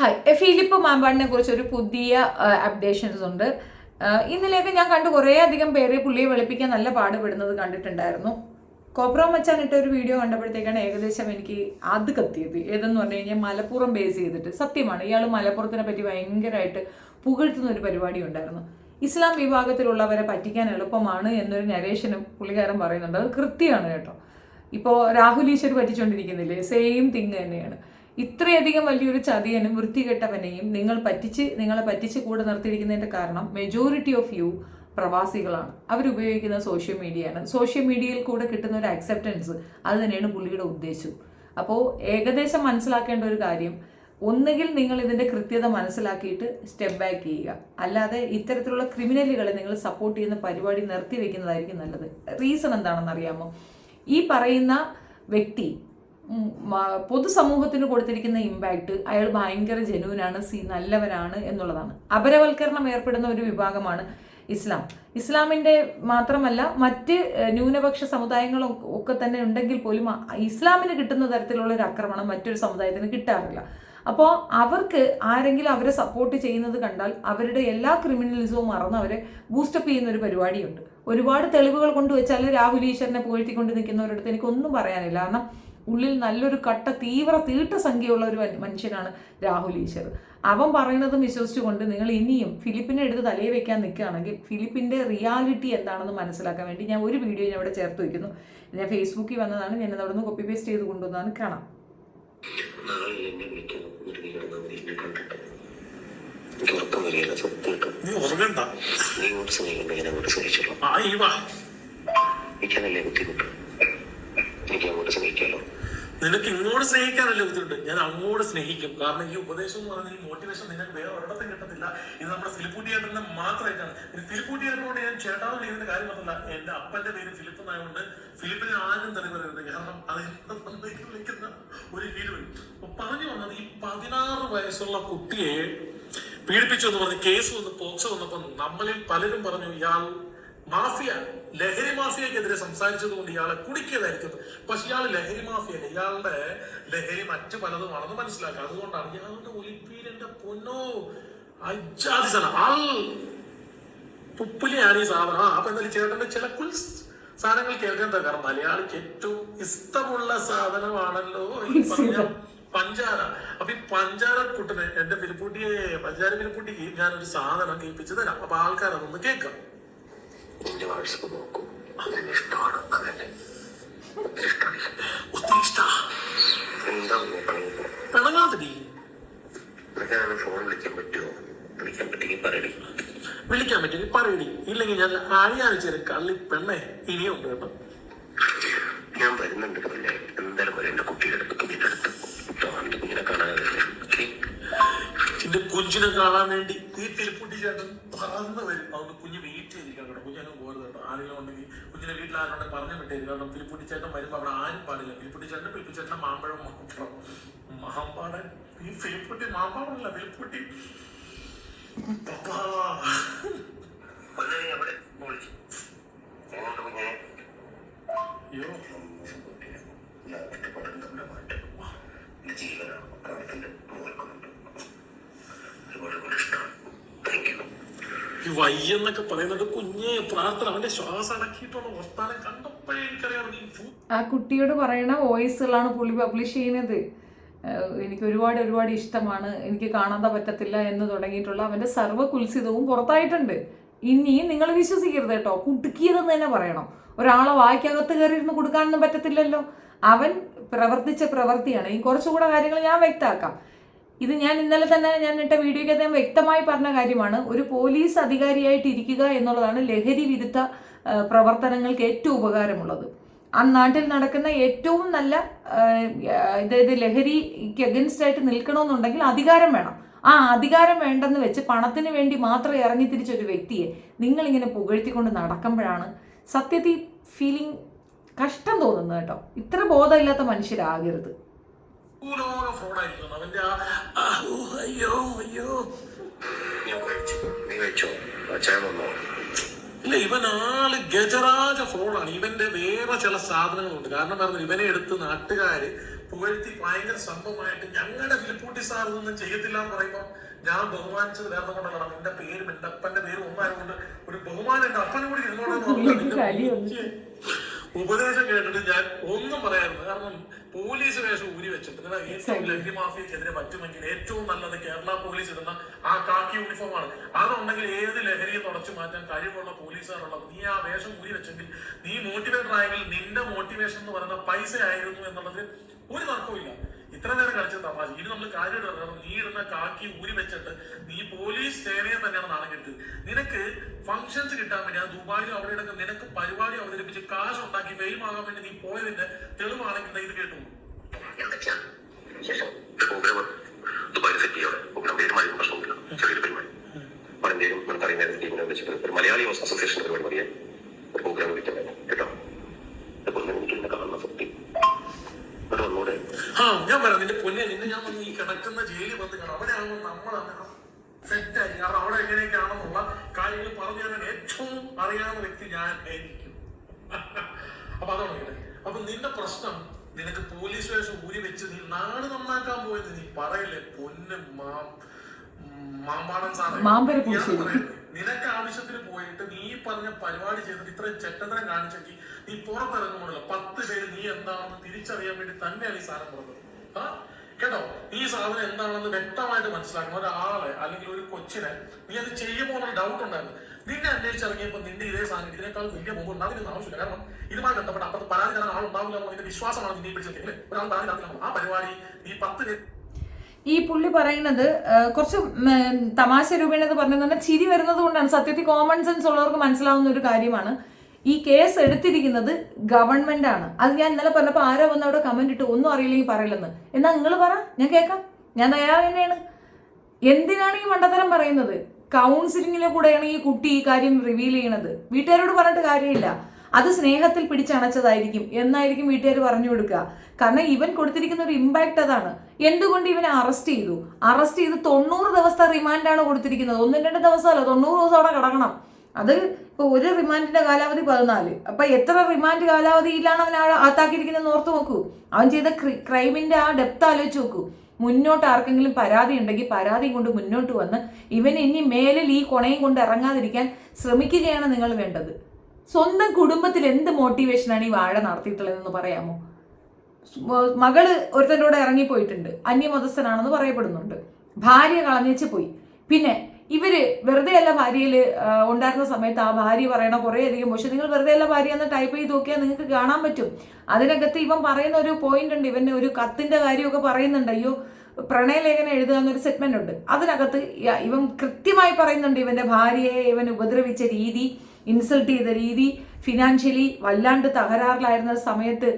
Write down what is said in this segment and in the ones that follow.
Hi Philip മാമ്പാടിനെ കുറിച്ച് ഒരു പുതിയ അപ്ഡേഷൻസ് ഉണ്ട്. ഇന്നലെയൊക്കെ ഞാൻ കണ്ടു കുറേ അധികം പേര് പുള്ളിയെ വെളുപ്പിക്കാൻ നല്ല പാടുപെടുന്നത് കണ്ടിട്ടുണ്ടായിരുന്നു. കോപ്രോ മച്ചാൻ ഇട്ട ഒരു വീഡിയോ കണ്ടപ്പോഴത്തേക്കാണ് ഏകദേശം എനിക്ക് അത് കത്തിയത്. ഏതെന്ന് പറഞ്ഞു കഴിഞ്ഞാൽ മലപ്പുറം ബേസ് ചെയ്തിട്ട്. സത്യമാണ് ഇയാൾ മലപ്പുറത്തിനെ പറ്റി ഭയങ്കരമായിട്ട് പുകഴ്ത്തുന്ന ഒരു പരിപാടി ഉണ്ടായിരുന്നു. ഇസ്ലാം വിഭാഗത്തിലുള്ളവരെ പറ്റിക്കാൻ എളുപ്പമാണ് എന്നൊരു നരേഷനും പുള്ളിക്കാരൻ പറയുന്നുണ്ട്. അത് കൃത്യമാണ് കേട്ടോ. ഇപ്പോൾ രാഹുൽ ഈശ്വർ പറ്റിച്ചുകൊണ്ടിരിക്കുന്നില്ലേ സെയിം തിങ് തന്നെയാണ്. ഇത്രയധികം വലിയൊരു ചതിയനും വൃത്തികെട്ടവനെയും നിങ്ങൾ പറ്റിച്ച് നിങ്ങളെ പറ്റിച്ച് കൂടെ നിർത്തിയിരിക്കുന്നതിന്റെ കാരണം മെജോറിറ്റി ഓഫ് യു പ്രവാസികളാണ്. അവരുപയോഗിക്കുന്ന സോഷ്യൽ മീഡിയയാണ് സോഷ്യൽ മീഡിയയിൽ കൂടെ കിട്ടുന്ന ഒരു അക്സെപ്റ്റൻസ് അത് തന്നെയാണ് പുള്ളിയുടെ ഉദ്ദേശം അപ്പോൾ ഏകദേശം മനസ്സിലാക്കേണ്ട ഒരു കാര്യം ഒന്നുകിൽ നിങ്ങൾ ഇതിന്റെ കൃത്യത മനസ്സിലാക്കിയിട്ട് സ്റ്റെപ്പ് ബാക്ക് ചെയ്യുക. അല്ലാതെ ഇത്തരത്തിലുള്ള ക്രിമിനലുകളെ നിങ്ങൾ സപ്പോർട്ട് ചെയ്യുന്ന പരിപാടി നിർത്തി വെക്കുന്നതായിരിക്കും നല്ലത്. റീസൺ എന്താണെന്ന് അറിയാമോ ഈ പറയുന്ന വ്യക്തി പൊതുസമൂഹത്തിന് കൊടുത്തിരിക്കുന്ന ഇമ്പാക്റ്റ് അയാൾ ഭയങ്കര ജനുവിനാണ് സി നല്ലവനാണ് എന്നുള്ളതാണ്. അപരവൽക്കരണം ഏർപ്പെടുന്ന ഒരു വിഭാഗമാണ് ഇസ്ലാം. ഇസ്ലാമിന്റെ മാത്രമല്ല മറ്റ് ന്യൂനപക്ഷ സമുദായങ്ങളും ഒക്കെ തന്നെ ഉണ്ടെങ്കിൽ പോലും ഇസ്ലാമിന് കിട്ടുന്ന തരത്തിലുള്ള ഒരു ആക്രമണം മറ്റൊരു സമുദായത്തിന് കിട്ടാറില്ല. അപ്പോൾ അവർക്ക് ആരെങ്കിലും അവരെ സപ്പോർട്ട് ചെയ്യുന്നത് കണ്ടാൽ അവരുടെ എല്ലാ ക്രിമിനലിസവും മറന്ന് അവരെ ബൂസ്റ്റപ്പ് ചെയ്യുന്ന ഒരു പരിപാടിയുണ്ട്. ഒരുപാട് തെളിവുകൾ കൊണ്ടുവച്ചാൽ രാഹുൽ ഈശ്വരനെ പുകഴ്ത്തിക്കൊണ്ട് നിൽക്കുന്നവരടുത്ത് എനിക്കൊന്നും പറയാനില്ല. കാരണം ഉള്ളിൽ നല്ലൊരു കട്ട തീവ്ര തീട്ട സംഖ്യയുള്ള ഒരു മനുഷ്യനാണ് രാഹുൽ ഈശ്വർ. അവൻ പറയുന്നതും വിശ്വസിച്ചുകൊണ്ട് നിങ്ങൾ ഇനിയും ഫിലിപ്പിനെ എടുത്ത് തലയിൽ വെക്കാൻ നിൽക്കുകയാണെങ്കിൽ ഫിലിപ്പിന്റെ റിയാലിറ്റി എന്താണെന്ന് മനസ്സിലാക്കാൻ വേണ്ടി ഞാൻ ഒരു വീഡിയോ ഞാൻ ഇവിടെ ചേർത്ത് വയ്ക്കുന്നു. ഞാൻ ഫേസ്ബുക്കിൽ വന്നതാണ് ഞാൻ അവിടെ നിന്ന് കോപ്പി പേസ്റ്റ് ചെയ്ത് കൊണ്ടുവന്നതാണ്. കാണാം. നീ ഓർമ്മ സ്നേഹിക്കണ്ട ഞാൻ അങ്ങോട്ട് സ്നേഹിച്ചോളാം ആ ഈ വാ. എനിക്കതല്ലേ ബുദ്ധിമുട്ട് എനിക്ക് അങ്ങോട്ട് സ്നേഹിക്കാമല്ലോ നിനക്ക് ഇങ്ങോട്ട് സ്നേഹിക്കാനല്ലേ ബുദ്ധിമുട്ട്? ഞാൻ അങ്ങോട്ട് സ്നേഹിക്കും. കാരണം ഈ ഉപദേശം എന്ന് പറഞ്ഞ ഈ മോട്ടിവേഷൻ നിനക്ക് വേറെ ഒരിടത്തും കിട്ടത്തില്ല. ഇത് നമ്മുടെ ഫിലിപ്പൂട്ടിയായിട്ടിന്റെ മാത്രമായിട്ടാണ്. ഇനി ഫിലിപ്പൂട്ടിയായിട്ടോട് ഞാൻ ചേട്ടാവ് ചെയ്യുന്ന കാര്യം പറഞ്ഞില്ല. എന്റെ അപ്പന്റെ പേര് ഫിലിപ്പ് എന്നായതുകൊണ്ട് ഫിലിപ്പിനെ ആരും തെറി തരുന്നത് കാരണം അത് വിളിക്കുന്ന ഒരു ഫീൽ പറഞ്ഞു വന്നത് ഈ പതിനാറ് വയസ്സുള്ള കുട്ടിയെ പീഡിപ്പിച്ചു എന്ന് പറഞ്ഞ് കേസ് വന്ന് പോക്സോ വന്നപ്പോൾ നമ്മളിൽ പലരും പറഞ്ഞു ഇയാൾ മാഫിയ ലഹരി മാഫിയക്കെതിരെ സംസാരിച്ചത് കൊണ്ട് ഇയാളെ കുടിക്കിയതായിരിക്കും. പക്ഷെ ഇയാൾ ലഹരി മാഫിയ ഇയാളുടെ ലഹരി മറ്റു പലതുമാണെന്ന് മനസ്സിലാക്കുക അതുകൊണ്ടാണ് ഇയാളുടെ ഒലിപ്പീരന്റെ പൊന്നോ. അജാതി സാധനം. ആൾ പുപ്പുലിയാണ് ഈ സാധനം. ആ അപ്പൊ എന്തായാലും ചേട്ടന്റെ ചില കുൽ സാധനങ്ങൾ കേൾക്കാൻ തകർ മലയാളിക്ക് ഏറ്റവും ഇഷ്ടമുള്ള സാധനമാണല്ലോ ഈ പറഞ്ഞ പഞ്ചാര. അപ്പൊ ഈ പഞ്ചാര കുട്ടനെ എന്റെ പിലിപ്പൂട്ടിയെ പഞ്ചാര ഫിലിപ്പൂട്ടിക്ക് ഞാനൊരു സാധനം കേൾപ്പിച്ചു തരാം. അപ്പൊ ആൾക്കാർ അതൊന്ന് കേൾക്കാം. നിന്റെ വാട്സപ്പ് നോക്കും. അതെന്നെ ഇഷ്ടമാണ് അതെന്നെ. ഒത്തിരി ഇഷ്ടമാണ് ഒത്തിരി ഇഷ്ടാ എന്താ ഫോൺ വിളിക്കാൻ പറ്റുമോ വിളിക്കാൻ പറ്റുമെങ്കിൽ പറയണേ വിളിക്കാൻ പറ്റും പറയടി. ഇല്ലെങ്കിൽ ഞാൻ ആഴ്ച കള്ളി പെണ്ണെ? ഇനിയുണ്ട് കേട്ടോ. ഞാൻ വരുന്നുണ്ട് പിന്നെ എന്തായാലും വരും. എന്റെ കുട്ടിയുടെ അടുത്ത് കുഞ്ഞിന്റെ അടുത്ത്. എന്റെ കുഞ്ഞിനെ? എന്റെ കുഞ്ഞിനെ കാണാൻ വേണ്ടി വീട്ടിൽ കുട്ടി ചേട്ടൻ പറന്ന് വരും. അതുകൊണ്ട് കുഞ്ഞ് വെയിറ്റ് ആരെങ്കിലും ഉണ്ടെങ്കിൽ കുഞ്ഞിനെ വീട്ടിൽ ആരോടെ പറഞ്ഞു വിട്ടേര്. കാരണം തിരുപ്പുട്ടി ചേട്ടൻ വരുമ്പോൾ അവിടെ ആരും പാടില്ല. തിരുപ്പുട്ടി ചേട്ടൻ പിലിപ്പുട്ടി മാമ്പഴം മാത്രം. മാമ്പാടൻ. ഈ ഫിലിപ്പുട്ടി മാമ്പാടല്ല കുഞ്ഞേ അയ്യോ. ജീവനാണ്. കാലത്തിന്റെ മോൾക്കുന്നുണ്ട് ഒരുപാട് ഒരുപാട് ഇഷ്ടമാണ് താങ്ക് യു. ഈ വയ്യെന്നൊക്കെ പറയുന്നത് കുഞ്ഞെ പ്രാർത്ഥന അവന്റെ ശ്വാസം അടക്കിയിട്ടുള്ള വർത്താനം കണ്ടപ്പോഴേ എനിക്കറിയാം ആ കുട്ടിയോട് പറയണ വോയിസുകളാണ് പുള്ളി പബ്ലിഷ് ചെയ്യുന്നത്. എനിക്ക് ഒരുപാട് ഒരുപാട് ഇഷ്ടമാണ്. എനിക്ക് കാണാതെ പറ്റത്തില്ല എന്ന് തുടങ്ങിയിട്ടുള്ള അവന്റെ സർവ കുൽസിതവും പുറത്തായിട്ടുണ്ട്. ഇനിയും നിങ്ങൾ വിശ്വസിക്കരുത് കേട്ടോ. കുടുക്കിയതെന്ന് തന്നെ പറയണം. ഒരാളെ വായിക്കകത്ത് കയറിയിരുന്ന് കൊടുക്കാനൊന്നും പറ്റത്തില്ലല്ലോ. അവൻ പ്രവർത്തിച്ച പ്രവൃത്തിയാണ്. ഈ കുറച്ചുകൂടെ കാര്യങ്ങൾ ഞാൻ വ്യക്തമാക്കാം. ഇത് ഞാൻ ഇന്നലെ തന്നെ ഞാൻ ഇട്ട വീഡിയോയ്ക്ക് അദ്ദേഹം വ്യക്തമായി പറഞ്ഞ കാര്യമാണ്. ഒരു പോലീസ് അധികാരിയായിട്ട് ഇരിക്കുക എന്നുള്ളതാണ് ലഹരി വിരുദ്ധ പ്രവർത്തനങ്ങൾക്ക് ഏറ്റവും ഉപകാരമുള്ളത്. ആ നാട്ടിൽ നടക്കുന്ന ഏറ്റവും നല്ല അതായത് ലഹരിക്ക് അഗൻസ്റ്റ് ആയിട്ട് നിൽക്കണമെന്നുണ്ടെങ്കിൽ അധികാരം വേണം. ആ അധികാരം വേണ്ടെന്ന് വെച്ച് പണത്തിന് വേണ്ടി മാത്രം ഇറങ്ങി തിരിച്ച ഒരു വ്യക്തിയെ നിങ്ങളിങ്ങനെ പുകഴ്ത്തിക്കൊണ്ട് നടക്കുമ്പോഴാണ് സത്യത്തിൽ ഫീലിംഗ് കഷ്ടം തോന്നുന്നത് കേട്ടോ. ഇത്ര ബോധമില്ലാത്ത മനുഷ്യരാകരുത്. ഭൂലോക ഫ്രോഡായിരിക്കും അവന്റെ ആ ആ, അയ്യോ അയ്യോ. ഇല്ല ഇവൻ ആൾ ഗജരാജ ഫ്രോഡാണ് ഇവന്റെ വേറെ ചില സാധനങ്ങളുണ്ട്. കാരണം പറഞ്ഞു ഇവനെ എടുത്ത് നാട്ടുകാര് പുകഴ്ത്തി ഭയങ്കര സംഭവമായിട്ട് ഞങ്ങളുടെ ഫിലിപ്പൂട്ടി സാർ ഇതൊന്നും ചെയ്യത്തില്ല എന്ന് പറയുമ്പോൾ ഞാൻ ബഹുമാനിച്ചത് വേറെ കൊണ്ടാണ്. നിന്റെ പേരും എന്റെ അപ്പന്റെ പേരും ഒന്നായതുകൊണ്ട് ഒരു ബഹുമാനം എന്റെ അപ്പനും കൂടി. ഇരുന്നോളാം ഉപദേശം കേട്ടിട്ട് ഞാൻ ഒന്നും പറയാറില്ല. കാരണം പോലീസ് വേഷം ഊരി വെച്ചിട്ട് നിങ്ങൾ ഏറ്റവും ലഹരി മാഫിയക്കെതിരെ പറ്റുമെങ്കിൽ ഏറ്റവും നല്ലത് കേരള പോലീസ് ഇടുന്ന ആ കാക്കി യൂണിഫോം ആണ്. അതുണ്ടെങ്കിൽ ഏത് ലഹരിയെ തുടച്ചു മാറ്റാൻ കഴിവുള്ള പോലീസുകാരുള്ളത് നീ ആ വേഷം ഊരി വെച്ചെങ്കിൽ നീ മോട്ടിവേറ്റർ ആയെങ്കിൽ നിന്റെ മോട്ടിവേഷൻ എന്ന് പറയുന്ന പൈസ ആയിരുന്നു എന്നുള്ളത് ഒരു തർക്കവും ഇത്ര നേരം കളിച്ചത് തമാശ ഇനി നമ്മൾ കാര്യം നീ ഇടുന്ന കാക്കി ഊരി വെച്ചിട്ട് നീ പോലീസ് സേനയെ തന്നെയാണ് നാണം കെട്ടത് നിനക്ക് ഫംഗ്ഷൻസ് കിട്ടാൻ വേണ്ടി ആ ദുബായിലും അവിടെ ഇടയ്ക്ക് നിനക്ക് പരിപാടി അവതരിപ്പിച്ച് കാശ് ഉണ്ടാക്കി ഫെയിം ആകാൻ വേണ്ടി നീ പോയതിന്റെ തെളിവാണെങ്കിൽ ഇത് കേട്ടു. പരിപാടി. മലയാളി പരിപാടി പ്രോഗ്രാം വിളിക്കാൻ കേട്ടോ? ഇപ്പൊ എനിക്ക് കാണുന്ന സത്യം. വന്നൂടെ ആ ഞാൻ പറയാം നിന്റെ പൊന്നെ നിന്നെ ഞാൻ വന്ന് ഈ കിടക്കുന്ന ജയിലിൽ വന്ന് കാണാം. അവിടെ ആകുമ്പോൾ നമ്മളാണ് സെറ്റായി കാരണം അവിടെ എങ്ങനെയൊക്കെയാണെന്നുള്ള കാര്യങ്ങൾ പറഞ്ഞു തരാൻ ഏറ്റവും അറിയാവുന്ന വ്യക്തി ഞാൻ ആയിരിക്കും. അപ്പൊ അതാണ് ഇവിടെ അപ്പൊ നിന്റെ പ്രശ്നം നിനക്ക് പോലീസ് വേഷം ഊരി വെച്ച് നീ നാട് നന്നാക്കാൻ പോയത് നീ പറയല്ലേ പൊന്ന് മാം മാമ്പാടൻ സാറേ. നിനക്ക് ആവശ്യത്തിന് പോയിട്ട് നീ പറഞ്ഞ പരിപാടി ചെയ്തിട്ട് ഇത്രയും ചെറ്റതരം കാണിച്ചെങ്കിൽ നീ പുറത്തിറങ്ങുമ്പോഴല്ലോ പേര് നീ എന്താണെന്ന് തിരിച്ചറിയാൻ വേണ്ടി തന്നെയാണ് ഈ സാധനം പറഞ്ഞത് ആ കേട്ടോ? ഈ സാധനം എന്താണെന്ന് വ്യക്തമായിട്ട് മനസ്സിലാക്കണം. ഒരാളെ അല്ലെങ്കിൽ ഒരു കൊച്ചിനെ നീ അത് ചെയ്യുമ്പോൾ ഡൗട്ട് ഉണ്ടായിരുന്നു. നിന്നെ അന്വേഷിച്ചിറങ്ങിയപ്പോൾ നിന്റെ ഇതേ സാധനം ഇതിനേക്കാൾ വലിയ മുമ്പ് ഉണ്ടാകുന്ന ആവശ്യമില്ല. കാരണം ഇതുമായി ബന്ധപ്പെട്ട് അപ്പുറത്ത് പരാതി തരാൻ ആളുണ്ടാവില്ല നിന്റെ വിശ്വാസമാണ് നിന്നെ പിടിച്ചെത്തിയത് ഒരാൾ പരാതി തരാൻ ആ പരിപാടി നീ പത്ത് ഈ പുള്ളി പറയുന്നത് കുറച്ച് തമാശ രൂപേണത് പറഞ്ഞത് തന്നെ ചിരി വരുന്നത് കൊണ്ടാണ്. സത്യത്തിൽ കോമൺ സെൻസ് ഉള്ളവർക്ക് മനസ്സിലാവുന്ന ഒരു കാര്യമാണ്. ഈ കേസ് എടുത്തിരിക്കുന്നത് ഗവൺമെന്റ് ആണ്. അത് ഞാൻ ഇന്നലെ പറഞ്ഞപ്പോൾ ആരോ വന്ന് അവിടെ കമന്റ് ഇട്ട്. ഒന്നും അറിയില്ലെങ്കിൽ പറയില്ലെന്ന്. എന്നാ നിങ്ങൾ പറ. ഞാൻ കേൾക്കാം. ഞാൻ തയ്യാറ് തന്നെയാണ്. എന്തിനാണ് ഈ മണ്ടത്തരം പറയുന്നത്? കൗൺസിലിങ്ങിലെ കൂടെയാണ് ഈ കുട്ടി ഈ കാര്യം റിവീൽ ചെയ്യണത്. വീട്ടുകാരോട് പറഞ്ഞിട്ട് കാര്യമില്ല. അത് സ്നേഹത്തിൽ പിടിച്ചണച്ചതായിരിക്കും എന്നായിരിക്കും വീട്ടുകാർ പറഞ്ഞു കൊടുക്കുക. കാരണം ഇവൻ കൊടുത്തിരിക്കുന്ന ഒരു ഇമ്പാക്ട് അതാണ്. എന്തുകൊണ്ട് ഇവനെ അറസ്റ്റ് ചെയ്തു? അറസ്റ്റ് ചെയ്ത് തൊണ്ണൂറ് ദിവസത്തെ റിമാൻഡാണ് കൊടുത്തിരിക്കുന്നത്. ഒന്നും രണ്ട് ദിവസമല്ല തൊണ്ണൂറ് ദിവസം അവിടെ കിടക്കണം. അത് ഇപ്പൊ ഒരു റിമാൻഡിന്റെ കാലാവധി പതിനാല്. അപ്പൊ എത്ര റിമാൻഡ് കാലാവധിയിലാണ് അവൻ ആത്താക്കിയിരിക്കുന്നത് ഓർത്ത് നോക്കൂ. അവൻ ചെയ്ത ക്രൈമിന്റെ ആ ഡെപ്ത് ആലോചിച്ച് നോക്കൂ. മുന്നോട്ട് ആർക്കെങ്കിലും പരാതി ഉണ്ടെങ്കിൽ പരാതി കൊണ്ട് മുന്നോട്ട് വന്ന് ഇവൻ ഇനി മേലിൽ ഈ കൊണയും കൊണ്ട് ഇറങ്ങാതിരിക്കാൻ ശ്രമിക്കുകയാണ് നിങ്ങൾ വേണ്ടത്. സ്വന്തം കുടുംബത്തിൽ എന്ത് മോട്ടിവേഷനാണ് ഈ വാഴ നടത്തിയിട്ടുള്ളതെന്ന് പറയാമോ? മകൾ ഒരുത്തന്റെ കൂടെ ഇറങ്ങിപ്പോയിട്ടുണ്ട്. അന്യമതസ്ഥനാണെന്ന് പറയപ്പെടുന്നുണ്ട്. ഭാര്യ കളഞ്ഞേച്ച് പോയി. പിന്നെ ഇവർ വെറുതെ അല്ല ഭാര്യയിൽ ഉണ്ടായിരുന്ന സമയത്ത് ആ ഭാര്യ പറയണ കുറേ അധികം പക്ഷെ നിങ്ങൾ വെറുതെ അല്ല ഭാര്യ എന്ന് ടൈപ്പ് ചെയ്ത് നോക്കിയാൽ നിങ്ങൾക്ക് കാണാൻ പറ്റും. അതിനകത്ത് ഇവൻ പറയുന്ന ഒരു പോയിന്റ് ഉണ്ട് ഇവന് ഒരു കത്തിന്റെ കാര്യമൊക്കെ പറയുന്നുണ്ട്. അയ്യോ പ്രണയലേഖനം എഴുതുക എന്നൊരു സെഗ്മെന്റ് ഉണ്ട്. അതിനകത്ത് ഇവൻ കൃത്യമായി പറയുന്നുണ്ട് ഇവന്റെ ഭാര്യയെ ഇവൻ ഉപദ്രവിച്ച രീതി. ഇൻസൾട്ട് ചെയ്ത രീതി ഫിനാൻഷ്യലി വല്ലാണ്ട് തകരാറിലായിരുന്ന സമയത്ത്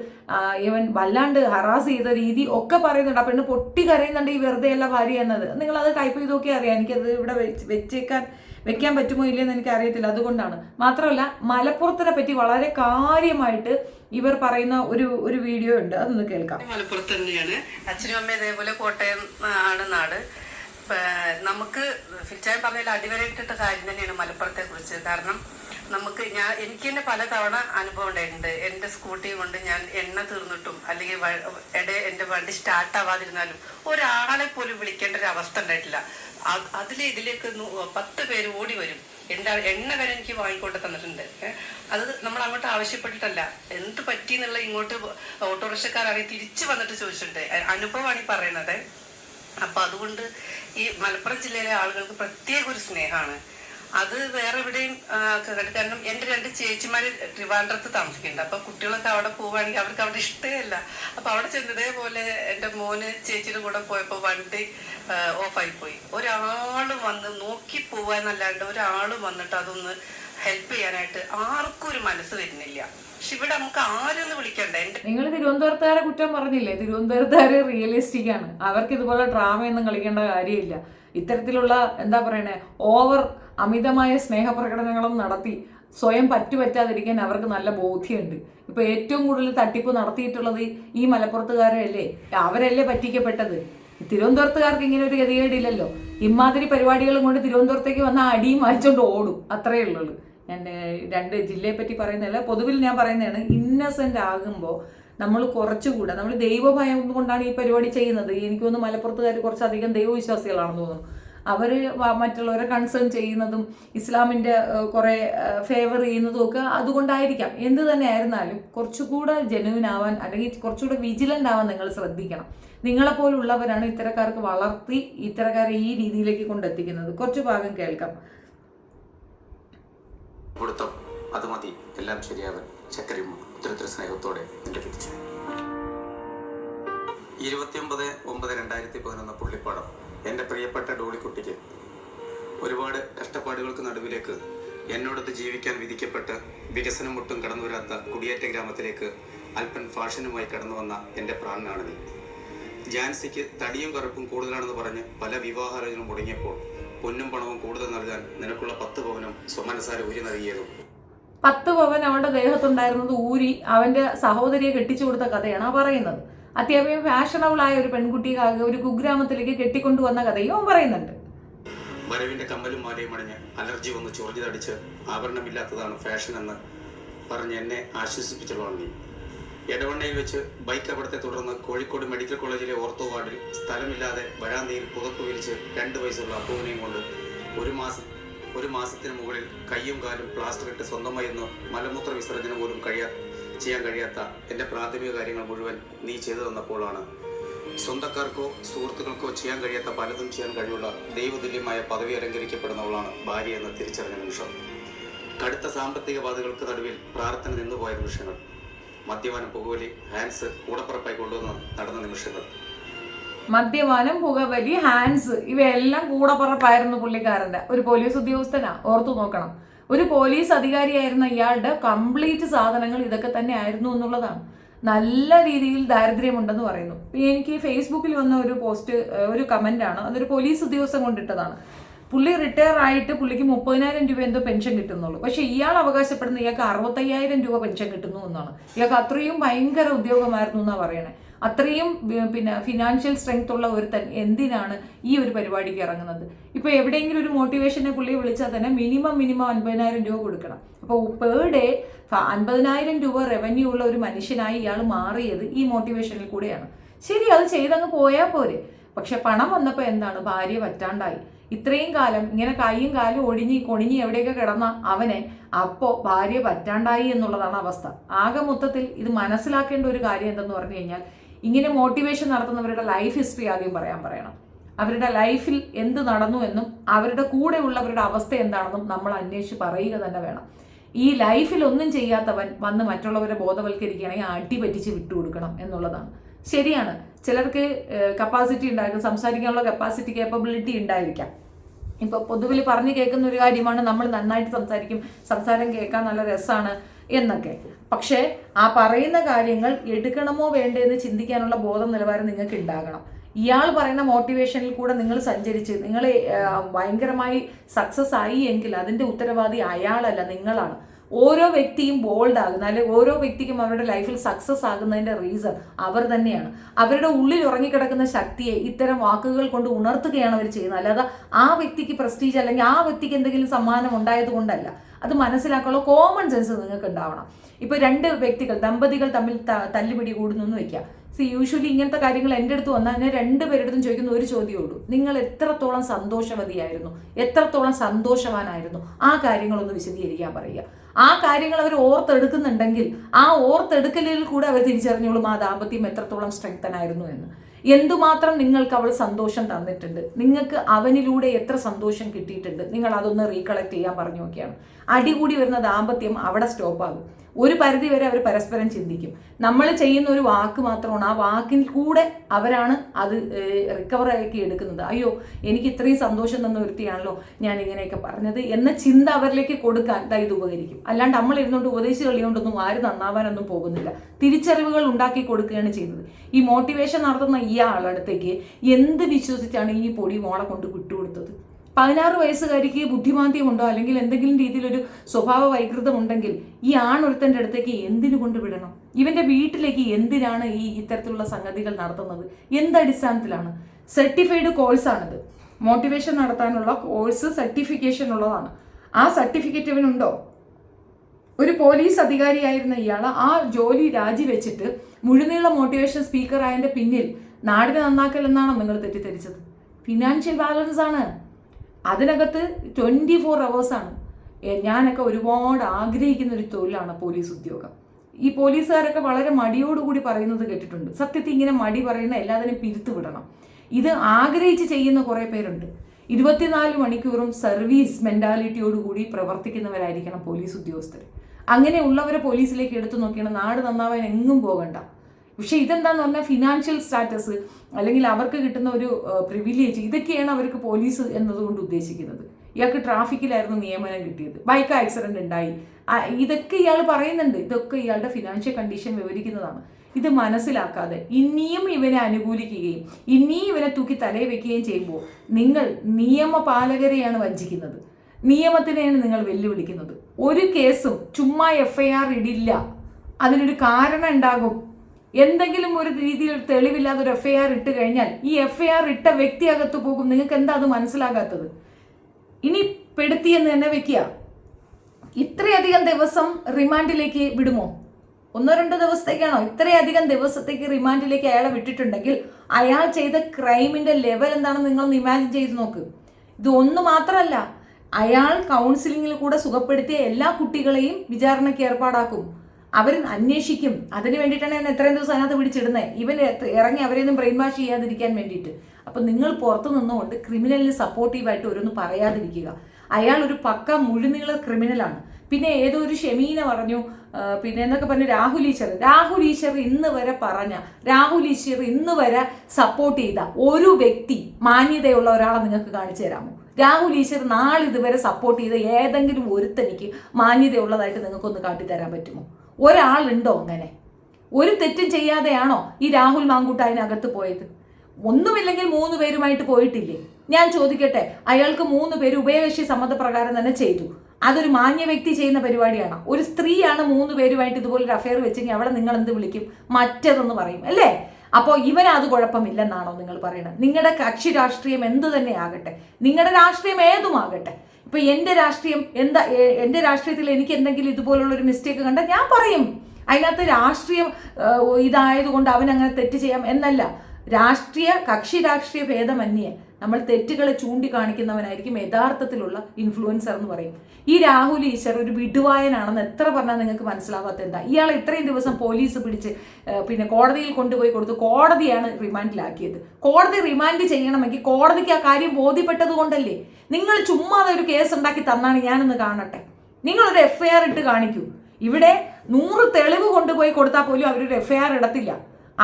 ഇവൻ വല്ലാണ്ട് ഹറാസ് ചെയ്ത രീതി ഒക്കെ പറയുന്നുണ്ട്. ആ പെണ്ണ് പൊട്ടി കരയുന്നുണ്ട് ഈ വെറുതെ അല്ല ഭാര്യ എന്നത്. നിങ്ങൾ അത് ടൈപ്പ് ചെയ്ത് നോക്കിയാൽ അറിയാം. എനിക്കത് ഇവിടെ വെച്ചേക്കാൻ വെക്കാൻ പറ്റുമോ ഇല്ലയെന്ന് എനിക്ക് അറിയത്തില്ല. അതുകൊണ്ടാണ്. മാത്രമല്ല മലപ്പുറത്തിനെ പറ്റി വളരെ കാര്യമായിട്ട് ഇവർ പറയുന്ന ഒരു ഒരു വീഡിയോ ഉണ്ട്. അതൊന്ന് കേൾക്കാം. മലപ്പുറത്ത് തന്നെയാണ്. അച്ഛനും അമ്മയും ഇതേപോലെ കോട്ടയം ആണ് നാട്. നമുക്ക് ഫിൽച്ചാൻ പറഞ്ഞതിൽ അടിവരയിട്ടിട്ട കാര്യം തന്നെയാണ് മലപ്പുറത്തെ കുറിച്ച്. കാരണം നമുക്ക് ഞാൻ എനിക്ക് തന്നെ പല തവണ അനുഭവം ഉണ്ടായിട്ടുണ്ട്. എന്റെ സ്കൂട്ടി കൊണ്ട് ഞാൻ എണ്ണ തീർന്നിട്ടും അല്ലെങ്കിൽ ഇടയെ എന്റെ വണ്ടി സ്റ്റാർട്ട് ആവാതിരുന്നാലും ഒരാളെ പോലും വിളിക്കേണ്ട ഒരു അവസ്ഥ ഉണ്ടായിട്ടില്ല. അത് അതിലെ ഇതിലേക്ക് പത്ത് പേര് ഓടി വരും. എന്താ എണ്ണ വരെ എനിക്ക് വാങ്ങിക്കൊണ്ട് തന്നിട്ടുണ്ട്. അത് നമ്മൾ അങ്ങോട്ട് ആവശ്യപ്പെട്ടിട്ടല്ല. എന്ത് പറ്റി എന്നുള്ള ഇങ്ങോട്ട് ഓട്ടോറിക്ഷക്കാരാണെങ്കിൽ തിരിച്ചു വന്നിട്ട് ചോദിച്ചിട്ടുണ്ട്. അനുഭവമാണ് ഈ പറയുന്നത്. അപ്പൊ അതുകൊണ്ട് ഈ മലപ്പുറം ജില്ലയിലെ ആളുകൾക്ക് പ്രത്യേക ഒരു സ്നേഹമാണ്. അത് വേറെ എവിടെയും കാരണം എന്റെ രണ്ട് ചേച്ചിമാര് ട്രിവാൻഡ്രത്ത് താമസിക്കുന്നുണ്ട്. അപ്പൊ കുട്ടികളൊക്കെ അവിടെ പോവുകയാണെങ്കിൽ അവർക്ക് അവിടെ ഇഷ്ടമല്ല അപ്പൊ അവിടെ ചെന്നതേ പോലെ എന്റെ മോന് ചേച്ചിയുടെ കൂടെ പോയപ്പോൾ വണ്ടി ഓഫായി പോയി. ഒരാൾ വന്ന് നോക്കി പോവാന്നല്ലാണ്ട് ഒരാൾ വന്നിട്ട് അതൊന്ന് ഹെൽപ്പ് ചെയ്യാനായിട്ട് ആർക്കും ഒരു മനസ്സ് വരുന്നില്ല. പക്ഷെ ഇവിടെ നമുക്ക് ആരും ഒന്ന് വിളിക്കണ്ട നിങ്ങൾ തിരുവനന്തപുരത്തുകാരെ കുറ്റം പറഞ്ഞില്ലേ? തിരുവനന്തപുരത്തുകാർ റിയലിസ്റ്റിക് ആണ്. അവർക്ക് ഇതുപോലെ ഡ്രാമയൊന്നും കളിക്കേണ്ട കാര്യമില്ല. ഇത്തരത്തിലുള്ള എന്താ പറയണേ ഓവർ അമിതമായ സ്നേഹപ്രകടനങ്ങളും നടത്തി സ്വയം പറ്റുപറ്റാതിരിക്കാൻ അവർക്ക് നല്ല ബോധ്യമുണ്ട്. ഇപ്പൊ ഏറ്റവും കൂടുതൽ തട്ടിപ്പ് നടത്തിയിട്ടുള്ളത് ഈ മലപ്പുറത്തുകാരല്ലേ? അവരല്ലേ പറ്റിക്കപ്പെട്ടത്? തിരുവനന്തപുരത്തുകാർക്ക് ഇങ്ങനെ ഒരു ഗതികേടില്ലല്ലോ. ഇമാതിരി പരിപാടികളും കൊണ്ട് തിരുവനന്തപുരത്തേക്ക് വന്ന അടിയും വായിച്ചോണ്ട് ഓടും. അത്രയേ ഉള്ളൂ. ഞാൻ രണ്ട് ജില്ലയെ പറ്റി പറയുന്നതല്ല പൊതുവിൽ ഞാൻ പറയുന്നതാണ് ഇന്നസെന്റ് ആകുമ്പോൾ നമ്മൾ കുറച്ചുകൂടെ നമ്മൾ ദൈവഭയം കൊണ്ടാണ് ഈ പരിപാടി ചെയ്യുന്നത്. എനിക്ക് തോന്നുന്നു മലപ്പുറത്തുകാർ കുറച്ചധികം ദൈവവിശ്വാസികളാണെന്ന് തോന്നുന്നു. അവർ മറ്റുള്ളവരെ കൺസേൺ ചെയ്യുന്നതും ഇസ്ലാമിന്റെ കുറേ ഫേവർ ചെയ്യുന്നതും ഒക്കെ അതുകൊണ്ടായിരിക്കാം. എന്ത് തന്നെ ആയിരുന്നാലും കുറച്ചുകൂടെ ജെനുവിൻ ആവാൻ അല്ലെങ്കിൽ കുറച്ചുകൂടെ വിജിലന്റ് ആവാൻ നിങ്ങൾ ശ്രദ്ധിക്കണം. നിങ്ങളെപ്പോലുള്ളവരാണ് ഇത്തരക്കാർക്ക് വളർത്തി ഇത്തരക്കാരെ ഈ രീതിയിലേക്ക് കൊണ്ടെത്തിക്കുന്നത്. കുറച്ച് ഭാഗം കേൾക്കാം. കൊടുത്തോ. അത് മതി. എല്ലാം ശരിയാകും ചക്കരയും ഉത്തരത്തിര സ്നേഹത്തോടെ എന്റെ തിരിച്ചു ഇരുപത്തിയൊമ്പത് ഒമ്പത് രണ്ടായിരത്തി പതിനൊന്ന് പുള്ളിപ്പാടം. എന്റെ പ്രിയപ്പെട്ട ഡോളിക്കുട്ടിക്ക് ഒരുപാട് കഷ്ടപ്പാടുകൾക്ക് നടുവിലേക്ക് എന്നോടൊത്ത് ജീവിക്കാൻ വിധിക്കപ്പെട്ട് വികസനം ഒട്ടും കടന്നു വരാത്ത കുടിയേറ്റ ഗ്രാമത്തിലേക്ക് അല്പൻ ഫാഷനുമായി കടന്നു വന്ന എന്റെ പ്രാണനാണ് നീ ജാൻസിക്ക് തടിയും കറുപ്പും കൂടുതലാണെന്ന് പറഞ്ഞ് പല വിവാഹാലോചനകളും മുടങ്ങിയപ്പോൾ പൊന്നും പണവും കൂടുതൽ നൽകാൻ നിനക്കുള്ള പത്ത് പവനും സ്വമനസാര ഉരി നൽകിയതും പത്ത് പവൻ അവന്റെ ദേഹത്തുണ്ടായിരുന്നത് ഊരി അവന്റെ സഹോദരിയെ കെട്ടിച്ചു കൊടുത്ത കഥയാണ് ആ പറയുന്നത്. അത്യാവശ്യം ആയ ഒരു പെൺകുട്ടിയെ ഒരു കുഗ്രാമത്തിലേക്ക് കെട്ടിക്കൊണ്ടുവന്ന കഥയും അവൻ പറയുന്നുണ്ട്. വരവിന്റെ കമ്മലും മാലയും അടഞ്ഞ് അലർജി വന്ന് ചൊറിഞ്ഞു ആഭരണമില്ലാത്തതാണ് ഫാഷൻ എന്ന് പറഞ്ഞ് എന്നെ ആശ്വസിപ്പിച്ചതാണ് നീ എടവണ്ണയിൽ വെച്ച് ബൈക്ക് അപകടത്തെ തുടർന്ന് കോഴിക്കോട് മെഡിക്കൽ കോളേജിലെ ഓർത്തോ വാർഡിൽ സ്ഥലമില്ലാതെ വരാന്തയിൽ പുതപ്പ് വിരിച്ച് രണ്ട് വയസ്സുള്ള അപ്പുവിനെയും കൊണ്ട് ഒരു മാസം ഒരു മാസത്തിന് മുകളിൽ കൈയും കാലും പ്ലാസ്റ്റർ ഇട്ട് സ്വന്തമായി മലമൂത്ര വിസർജനം പോലും കഴിയാ ചെയ്യാൻ കഴിയാത്ത എന്റെ പ്രാഥമിക കാര്യങ്ങൾ മുഴുവൻ നീ ചെയ്തു തന്നപ്പോഴാണ്. സ്വന്തക്കാർക്കോ സുഹൃത്തുക്കൾക്കോ ചെയ്യാൻ കഴിയാത്ത പലതും ചെയ്യാൻ കഴിവുള്ള ദൈവതുല്യമായ പദവി അലങ്കരിക്കപ്പെടുന്നവളാണ് ഭാര്യ എന്ന് തിരിച്ചറിഞ്ഞ നിമിഷം. കടുത്ത സാമ്പത്തിക ബാധകൾക്ക് നടുവിൽ പ്രാർത്ഥന നിന്നുപോയ നിമിഷങ്ങൾ. മദ്യപാനം പുകവലി ഹാൻസ് കൂടപ്പുറപ്പായി കൊണ്ടുവന്ന് നടന്ന നിമിഷങ്ങൾ. മദ്യപാനം പുകവലി ഹാൻഡ്സ് ഇവയെല്ലാം കൂടെ പറപ്പായിരുന്നു പുള്ളിക്കാരന്റെ ഒരു പോലീസ് ഉദ്യോഗസ്ഥനാ ഓർത്തു നോക്കണം. ഒരു പോലീസ് അധികാരിയായിരുന്ന ഇയാളുടെ കംപ്ലീറ്റ് സാധനങ്ങൾ ഇതൊക്കെ തന്നെ ആയിരുന്നു എന്നുള്ളതാണ്. നല്ല രീതിയിൽ ദാരിദ്ര്യമുണ്ടെന്ന് പറയുന്നു. എനിക്ക് ഫേസ്ബുക്കിൽ വന്ന ഒരു പോസ്റ്റ് ഒരു കമന്റ് ആണ്. അതൊരു പോലീസ് ഉദ്യോഗസ്ഥൻ കൊണ്ടിട്ടതാണ്. പുള്ളി റിട്ടയർ ആയിട്ട് പുള്ളിക്ക് മുപ്പതിനായിരം രൂപ എന്തോ പെൻഷൻ കിട്ടുന്നുള്ളൂ. പക്ഷേ ഇയാൾ അവകാശപ്പെടുന്ന ഇയാൾക്ക് അറുപത്തയ്യായിരം രൂപ പെൻഷൻ കിട്ടുന്നു എന്നാണ്. ഇയാൾക്ക് അത്രയും ഭയങ്കര ഉദ്യോഗമായിരുന്നു എന്നാണ് പറയണേ. അത്രയും പിന്നെ ഫിനാൻഷ്യൽ സ്ട്രെങ്ത് ഉള്ള ഒരുത്തൻ എന്തിനാണ് ഈ ഒരു പരിപാടിക്ക് ഇറങ്ങുന്നത്? ഇപ്പൊ എവിടെയെങ്കിലും ഒരു മോട്ടിവേഷനെ പുള്ളിയെ വിളിച്ചാൽ തന്നെ മിനിമം മിനിമം അൻപതിനായിരം രൂപ കൊടുക്കണം. അപ്പോൾ പേർ ഡേ അൻപതിനായിരം രൂപ റവന്യൂ ഉള്ള ഒരു മനുഷ്യനായി ഇയാൾ മാറിയത് ഈ മോട്ടിവേഷനിൽ കൂടെയാണ്. ശരി അത് ചെയ്തങ്ങ് പോയാൽ പോരെ. പക്ഷെ പണം വന്നപ്പോൾ എന്താണ്? ഭാര്യ പറ്റാണ്ടായി. ഇത്രയും കാലം ഇങ്ങനെ കൈയും കാലും ഒടിഞ്ഞ് കൊണിഞ്ഞ് എവിടെയൊക്കെ കിടന്ന അവനെ അപ്പോൾ ഭാര്യ പറ്റാണ്ടായി എന്നുള്ളതാണ് അവസ്ഥ. ആകെ മൊത്തത്തിൽ ഇത് മനസ്സിലാക്കേണ്ട ഒരു കാര്യം എന്തെന്ന് പറഞ്ഞു കഴിഞ്ഞാൽ ഇങ്ങനെ മോട്ടിവേഷൻ നടത്തുന്നവരുടെ ലൈഫ് ഹിസ്റ്ററി ആദ്യം പറയാൻ പറയണം. അവരുടെ ലൈഫിൽ എന്ത് നടന്നു എന്നും അവരുടെ കൂടെ ഉള്ളവരുടെ അവസ്ഥ എന്താണെന്നും നമ്മൾ അന്വേഷിച്ച് പറയുക തന്നെ വേണം. ഈ ലൈഫിൽ ഒന്നും ചെയ്യാത്തവൻ വന്ന് മറ്റുള്ളവരെ ബോധവൽക്കരിക്കുകയാണെങ്കിൽ അടി പറ്റിച്ച് വിട്ടുകൊടുക്കണം എന്നുള്ളതാണ്. ശരിയാണ്. ചിലർക്ക് കപ്പാസിറ്റി ഉണ്ടായിരിക്കും. സംസാരിക്കാനുള്ള കപ്പാസിറ്റി കേപ്പബിലിറ്റി ഉണ്ടായിരിക്കാം. ഇപ്പൊ പൊതുവിൽ പറഞ്ഞു കേൾക്കുന്ന ഒരു കാര്യമാണ് നമ്മൾ നന്നായിട്ട് സംസാരിക്കും. സംസാരം കേൾക്കാൻ നല്ല രസമാണ്. എന്നൊക്കെ. പക്ഷേ ആ പറയുന്ന കാര്യങ്ങൾ എടുക്കണമോ വേണ്ടേ എന്ന് ചിന്തിക്കാനുള്ള ബോധം നിലവാരം നിങ്ങൾക്ക് ഉണ്ടാകണം. ഇയാൾ പറയുന്ന മോട്ടിവേഷനിൽ കൂടെ നിങ്ങൾ സഞ്ചരിച്ച് നിങ്ങൾ ഭയങ്കരമായി സക്സസ് ആയി എങ്കിൽ അതിന്റെ ഉത്തരവാദി അയാളല്ല നിങ്ങളാണ്. ഓരോ വ്യക്തിയും ബോൾഡ് ആകുന്ന അല്ലെങ്കിൽ ഓരോ വ്യക്തിക്കും അവരുടെ ലൈഫിൽ സക്സസ് ആകുന്നതിന്റെ റീസൺ അവർ തന്നെയാണ്. അവരുടെ ഉള്ളിൽ ഉറങ്ങിക്കിടക്കുന്ന ശക്തിയെ ഇത്തരം വാക്കുകൾ കൊണ്ട് ഉണർത്തുകയാണ് അവർ ചെയ്യുന്നത്. അല്ലാതെ ആ വ്യക്തിക്ക് പ്രസ്റ്റീജ് അല്ലെങ്കിൽ ആ വ്യക്തിക്ക് എന്തെങ്കിലും സമ്മാനം ഉണ്ടായത് കൊണ്ടല്ല. അത് മനസ്സിലാക്കാനുള്ള കോമൺ സെൻസ് നിങ്ങൾക്ക് ഉണ്ടാവണം ഇപ്പൊ രണ്ട് വ്യക്തികൾ ദമ്പതികൾ തമ്മിൽ തല്ലുപിടി കൂടുന്നു എന്ന് വെക്കുക. സി യൂഷ്വലി ഇങ്ങനത്തെ കാര്യങ്ങൾ എന്റെ അടുത്ത് വന്നാൽ ഞാൻ രണ്ട് പേരുടെ ചോദിക്കുന്ന ഒരു ചോദ്യമേ ഉള്ളൂ. നിങ്ങൾ എത്രത്തോളം സന്തോഷവതിയായിരുന്നു? എത്രത്തോളം സന്തോഷവാനായിരുന്നു? ആ കാര്യങ്ങളൊന്ന് വിശദീകരിക്കാൻ പറയുക. ആ കാര്യങ്ങൾ അവർ ഓർത്തെടുക്കുന്നുണ്ടെങ്കിൽ ആ ഓർത്തെടുക്കലിൽ കൂടെ അവർ തിരിച്ചറിഞ്ഞോളും ആ ദാമ്പത്യം എത്രത്തോളം സ്ട്രെങ്തനായിരുന്നു എന്ന്. എന്തുമാത്രം നിങ്ങൾക്ക് അവൾ സന്തോഷം തന്നിട്ടുണ്ട്? നിങ്ങൾക്ക് അവനിലൂടെ എത്ര സന്തോഷം കിട്ടിയിട്ടുണ്ട്? നിങ്ങൾ അതൊന്ന് റീകളക്ട് ചെയ്യാൻ പറഞ്ഞു നോക്കിയാണ്. അടികൂടി വരുന്ന ദാമ്പത്യം അവിടെ സ്റ്റോപ്പ് ആകും. ഒരു പരിധി വരെ അവർ പരസ്പരം ചിന്തിക്കും. നമ്മൾ ചെയ്യുന്ന ഒരു വാക്ക് മാത്രമാണ് ആ വാക്കിൽ കൂടെ അവരാണ് അത് റിക്കവറാക്കി എടുക്കുന്നത്. അയ്യോ എനിക്ക് ഇത്രയും സന്തോഷം തന്ന ഒരുത്തിയാണല്ലോ ഞാൻ ഇങ്ങനെയൊക്കെ പറഞ്ഞത് എന്ന ചിന്ത അവരിലേക്ക് കൊടുക്കാൻ ഇത് ഉപകരിക്കും. അല്ലാണ്ട് നമ്മൾ ഇരുന്നുകൊണ്ട് ഉപദേശിച്ച് കളിയോണ്ടൊന്നും ആര് നന്നാവാനൊന്നും പോകുന്നില്ല. തിരിച്ചറിവുകൾ ഉണ്ടാക്കി കൊടുക്കുകയാണ് ചെയ്യുന്നത്. ഈ മോട്ടിവേഷൻ നടത്തുന്ന ഈ ആളടുത്തേക്ക് എന്ത് വിശ്വസിച്ചാണ് ഈ പൊടി മോളെ കൊണ്ട് വിട്ടുകൊടുത്തത്? പതിനാറ് വയസ്സുകാരിക്ക് ബുദ്ധിമാന്ദ്യമുണ്ടോ? അല്ലെങ്കിൽ എന്തെങ്കിലും രീതിയിലൊരു സ്വഭാവ വൈകൃതം ഉണ്ടെങ്കിൽ ഈ ആണൊരുത്തന്റെ അടുത്തേക്ക് എന്തിനു കൊണ്ടുവിടണം? ഇവന്റെ വീട്ടിലേക്ക് എന്തിനാണ് ഈ ഇത്തരത്തിലുള്ള സംഗതികൾ നടത്തുന്നത്? എന്തടിസ്ഥാനത്തിലാണ് സർട്ടിഫൈഡ് കോഴ്സാണിത് മോട്ടിവേഷൻ നടത്താനുള്ള കോഴ്സ് സർട്ടിഫിക്കേഷൻ ഉള്ളതാണ്. ആ സർട്ടിഫിക്കറ്റ് ഇവനുണ്ടോ? ഒരു പോലീസ് അധികാരിയായിരുന്ന ഇയാൾ ആ ജോലി രാജിവെച്ചിട്ട് മുഴുനീള മോട്ടിവേഷൻ സ്പീക്കർ ആയതിന്റെ പിന്നിൽ നാടിനെ നന്നാക്കൽ എന്നാണോ നിങ്ങൾ തെറ്റിദ്ധരിച്ചത്? ഫിനാൻഷ്യൽ ബാലൻസ് ആണ്. അതിനകത്ത് ട്വന്റി ഫോർ അവേഴ്സാണ് ഞാനൊക്കെ ഒരുപാട് ആഗ്രഹിക്കുന്ന ഒരു തൊഴിലാണ് പോലീസ് ഉദ്യോഗം. ഈ പോലീസുകാരൊക്കെ വളരെ മടിയോടുകൂടി പറയുന്നത് കേട്ടിട്ടുണ്ട്. സത്യത്തിൽ ഇങ്ങനെ മടി പറയുന്ന എല്ലാത്തിനും പിരുത്തു വിടണം. ഇത് ആഗ്രഹിച്ച് ചെയ്യുന്ന കുറേ പേരുണ്ട്. ഇരുപത്തിനാല് മണിക്കൂറും സർവീസ് മെന്റാലിറ്റിയോടുകൂടി പ്രവർത്തിക്കുന്നവരായിരിക്കണം പോലീസ് ഉദ്യോഗസ്ഥർ അങ്ങനെയുള്ളവരെ പോലീസിലേക്ക് എടുത്തു നോക്കിയാണ് നാട് നന്നാവാൻ എങ്ങും പോകണ്ട. പക്ഷെ ഇതെന്താന്ന് പറഞ്ഞാൽ ഫിനാൻഷ്യൽ സ്റ്റാറ്റസ് അല്ലെങ്കിൽ അവർക്ക് കിട്ടുന്ന ഒരു പ്രിവിലേജ് ഇതൊക്കെയാണ് അവർക്ക് പോലീസ് എന്നതുകൊണ്ട് ഉദ്ദേശിക്കുന്നത്. ഇയാൾക്ക് ട്രാഫിക്കിലായിരുന്നു നിയമനം കിട്ടിയത്. ബൈക്ക് ആക്സിഡന്റ് ഉണ്ടായി. ഇതൊക്കെ ഇയാൾ പറയുന്നുണ്ട്. ഇതൊക്കെ ഇയാളുടെ ഫിനാൻഷ്യൽ കണ്ടീഷൻ വിവരിക്കുന്നതാണ്. ഇത് മനസ്സിലാക്കാതെ ഇനിയും ഇവനെ അനുകൂലിക്കുകയും ഇനിയും ഇവനെ തൂക്കി തലയിൽ വെക്കുകയും ചെയ്യുമ്പോൾ നിങ്ങൾ നിയമപാലകരെയാണ് വഞ്ചിക്കുന്നത്. നിയമത്തിനെയാണ് നിങ്ങൾ വെല്ലുവിളിക്കുന്നത്. ഒരു കേസും ചുമ്മാ എഫ് ഐ ആർ ഇടില്ല. അതിനൊരു കാരണം ഉണ്ടാകും. എന്തെങ്കിലും ഒരു രീതിയിൽ തെളിവില്ലാതെ ഒരു എഫ് ഐ ആർ ഇട്ട് കഴിഞ്ഞാൽ ഈ എഫ് ഐ ആർ ഇട്ട വ്യക്തി അകത്ത് പോകും. നിങ്ങൾക്ക് എന്താ അത് മനസ്സിലാകാത്തത്? ഇനി പെടുത്തിയെന്ന് തന്നെ വെക്കുക. ഇത്രയധികം ദിവസം റിമാൻഡിലേക്ക് വിടുമോ? ഒന്നോ രണ്ടോ ദിവസത്തേക്കാണോ? ഇത്രയധികം ദിവസത്തേക്ക് റിമാൻഡിലേക്ക് അയാളെ വിട്ടിട്ടുണ്ടെങ്കിൽ അയാൾ ചെയ്ത ക്രൈമിന്റെ ലെവൽ എന്താണെന്ന് നിങ്ങളൊന്ന് ഇമാജിൻ ചെയ്ത് നോക്ക്. ഇത് ഒന്ന് മാത്രമല്ല അയാൾ കൗൺസിലിങ്ങിൽ കൂടെ സുഖപ്പെടുത്തിയ എല്ലാ കുട്ടികളെയും വിചാരണയ്ക്ക് ഏർപ്പാടാക്കും. അവർ അന്വേഷിക്കും. അതിന് വേണ്ടിയിട്ടാണ് ഞാൻ എത്രയും ദിവസം അതിനകത്ത് പിടിച്ചിടുന്നത്. ഇവൻ ഇറങ്ങി അവരെയൊന്നും ബ്രെയിൻ വാഷ് ചെയ്യാതിരിക്കാൻ വേണ്ടിയിട്ട്. അപ്പൊ നിങ്ങൾ പുറത്തു നിന്നുകൊണ്ട് ക്രിമിനലിന് സപ്പോർട്ടീവായിട്ട് ഓരോന്ന് പറയാതിരിക്കുക. അയാൾ ഒരു പക്ക മുഴുനീള ക്രിമിനലാണ് പിന്നെ ഏതോ ഒരു ഷെമീന പറഞ്ഞു പിന്നെ എന്നൊക്കെ പറഞ്ഞു രാഹുൽ ഈശ്വർ. രാഹുൽ ഈശ്വർ ഇന്ന് വരെ പറഞ്ഞ രാഹുൽ ഈശ്വർ ഇന്ന് വരെ സപ്പോർട്ട് ചെയ്ത ഒരു വ്യക്തി മാന്യതയുള്ള ഒരാളെ നിങ്ങൾക്ക് കാണിച്ചു തരാമോ? രാഹുൽ ഈശ്വർ നാളിതുവരെ സപ്പോർട്ട് ചെയ്ത ഏതെങ്കിലും ഒരുത്തനിക്ക് മാന്യതയുള്ളതായിട്ട് നിങ്ങൾക്കൊന്ന് കാട്ടിത്തരാൻ പറ്റുമോ? ഒരാളുണ്ടോ അങ്ങനെ? ഒരു തെറ്റും ചെയ്യാതെയാണോ ഈ രാഹുൽ മാങ്കൂട്ട അതിനകത്ത് പോയത്? ഒന്നുമില്ലെങ്കിൽ മൂന്ന് പേരുമായിട്ട് പോയിട്ടില്ലേ? ഞാൻ ചോദിക്കട്ടെ അയാൾക്ക് മൂന്ന് പേര് ഉഭയകക്ഷി സമ്മതപ്രകാരം തന്നെ ചെയ്തു. അതൊരു മാന്യ വ്യക്തി ചെയ്യുന്ന പരിപാടിയാണ്. ഒരു സ്ത്രീയാണ് മൂന്ന് പേരുമായിട്ട് ഇതുപോലെ ഒരു അഫയർ വെച്ചെങ്കിൽ അവിടെ നിങ്ങൾ എന്ത് വിളിക്കും? മറ്റേതെന്ന് പറയും അല്ലേ? അപ്പോൾ ഇവനത് കുഴപ്പമില്ലെന്നാണോ നിങ്ങൾ പറയുന്നത് നിങ്ങളുടെ കക്ഷി രാഷ്ട്രീയം എന്തു തന്നെ ആകട്ടെ. നിങ്ങളുടെ രാഷ്ട്രീയം ഏതുമാകട്ടെ. ഇപ്പൊ എന്റെ രാഷ്ട്രീയം എന്താ എ- എന്റെ രാഷ്ട്രീയത്തിൽ എനിക്ക് എന്തെങ്കിലും ഇതുപോലുള്ള ഒരു മിസ്റ്റേക്ക് കണ്ടാൽ ഞാൻ പറയും. അതിനകത്ത് രാഷ്ട്രീയം ഇതായതുകൊണ്ട് അവൻ അങ്ങനെ തെറ്റ് ചെയ്യാം എന്നല്ല. രാഷ്ട്രീയ കക്ഷി രാഷ്ട്രീയ ഭേദമന്യേ. നമ്മൾ തെറ്റുകളെ ചൂണ്ടിക്കാണിക്കുന്നവനായിരിക്കും യഥാർത്ഥത്തിലുള്ള ഇൻഫ്ലുവൻസർ എന്ന് പറയും. ഈ രാഹുൽ ഈശ്വർ ഒരു വിടുവായനാണെന്ന് എത്ര പറഞ്ഞാൽ നിങ്ങൾക്ക് മനസ്സിലാവാത്ത എന്താ? ഇയാൾ ഇത്രയും ദിവസം പോലീസ് പിടിച്ച് പിന്നെ കോടതിയിൽ കൊണ്ടുപോയി കൊടുത്തു കോടതിയാണ് റിമാൻഡിലാക്കിയത് കോടതി റിമാൻഡ് ചെയ്യണമെങ്കിൽ കോടതിക്ക് ആ കാര്യം ബോധ്യപ്പെട്ടത് കൊണ്ടല്ലേ? നിങ്ങൾ ചുമ്മാതെ ഒരു കേസ് ഉണ്ടാക്കി തന്നാണ് ഞാനൊന്ന് കാണട്ടെ. നിങ്ങളൊരു എഫ് ഐ ആർ ഇട്ട് കാണിക്കൂ. ഇവിടെ നൂറ് തെളിവ് കൊണ്ടുപോയി കൊടുത്താൽ പോലും അവരൊരു എഫ്ഐആർ ഇടത്തില്ല.